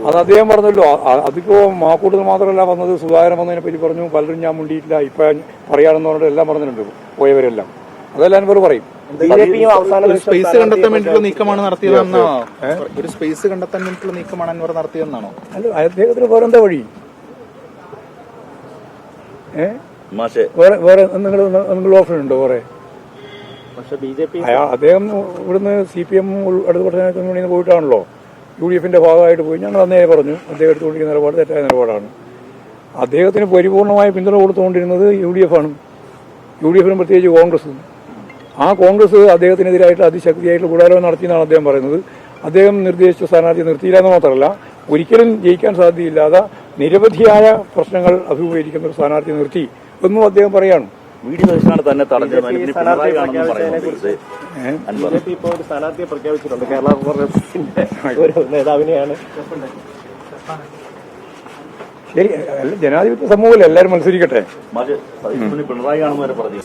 അത് അദ്ദേഹം പറഞ്ഞല്ലോ അ- അ- അതിപ്പോ മാക്കൂട്ടത്തിൽ മാത്രമല്ല വന്നത് സുധാകരൻ വന്നതിനെ പറ്റി പറഞ്ഞു പലരും ഞാൻ മുണ്ടിയിട്ടില്ല ഇപ്പൊ പറയാണെന്ന് പറഞ്ഞിട്ട് എല്ലാം പറഞ്ഞിട്ടുണ്ട് പോയവരെല്ലാം. അതെല്ലാം അൻവർ പറയും. സ്പേസ് കണ്ടെത്താൻ വേണ്ടിയിട്ടുള്ള നീക്കമാണ് നടത്തിയതെന്നാണോ? ഒരു സ്പേസ് കണ്ടെത്താൻ വേണ്ടിയിട്ടുള്ള നീക്കമാണ് അൻവർ നടത്തിയതെന്നാണോ? അല്ല അദ്ദേഹത്തിന് വേറെ എന്താ വഴി വേറെ വേറെ നിങ്ങൾ നിങ്ങൾ ഓപ്ഷൻ ഉണ്ടോ വേറെ? പക്ഷെ ബി ജെ പി അയാൾ അദ്ദേഹം ഇവിടുന്ന് സി പി എം അടുത്ത മുന്നണിയിൽ പോയിട്ടാണല്ലോ. യു ഡി എഫിന്റെ ഭാഗമായിട്ട് പോയി. ഞങ്ങൾ അന്നേ പറഞ്ഞു അദ്ദേഹം എടുത്തുകൊണ്ടിരിക്കുന്ന നിലപാട് തെറ്റായ നിലപാടാണ്. അദ്ദേഹത്തിന് പരിപൂർണമായ പിന്തുണ കൊടുത്തുകൊണ്ടിരുന്നത് യു ഡി എഫ് ആണ്. യു ഡി എഫിനും പ്രത്യേകിച്ച് കോൺഗ്രസ്. ആ കോൺഗ്രസ് അദ്ദേഹത്തിനെതിരായിട്ട് അതിശക്തിയായിട്ട് ഗൂഢാലോചന നടത്തിയെന്നാണ് അദ്ദേഹം പറയുന്നത്. അദ്ദേഹം നിർദ്ദേശിച്ച സ്ഥാനാർത്ഥി നിർത്തിയില്ല എന്ന് മാത്രമല്ല ഒരിക്കലും ജയിക്കാൻ സാധ്യതയില്ലാതെ നിരവധിയായ പ്രശ്നങ്ങൾ അഭിമുഖീകരിക്കുന്ന ഒരു സ്ഥാനാർത്ഥി നിർത്തി എന്നും അദ്ദേഹം പറയാണ് വി ഡി സതീശനാണ് തന്നെ തടഞ്ഞത്. ഇപ്പോൾ ഒരു സ്ഥാനാർത്ഥിയെ പ്രഖ്യാപിച്ചിട്ടുണ്ട്. കേരള കോൺഗ്രസിന്റെ ഒരു നേതാവിനെയാണ്. ശരി അല്ല ജനാധിപത്യ സമൂഹമല്ലേ എല്ലാവരും മത്സരിക്കട്ടെ? പിണറായി ആണെന്ന് വരെ പറഞ്ഞു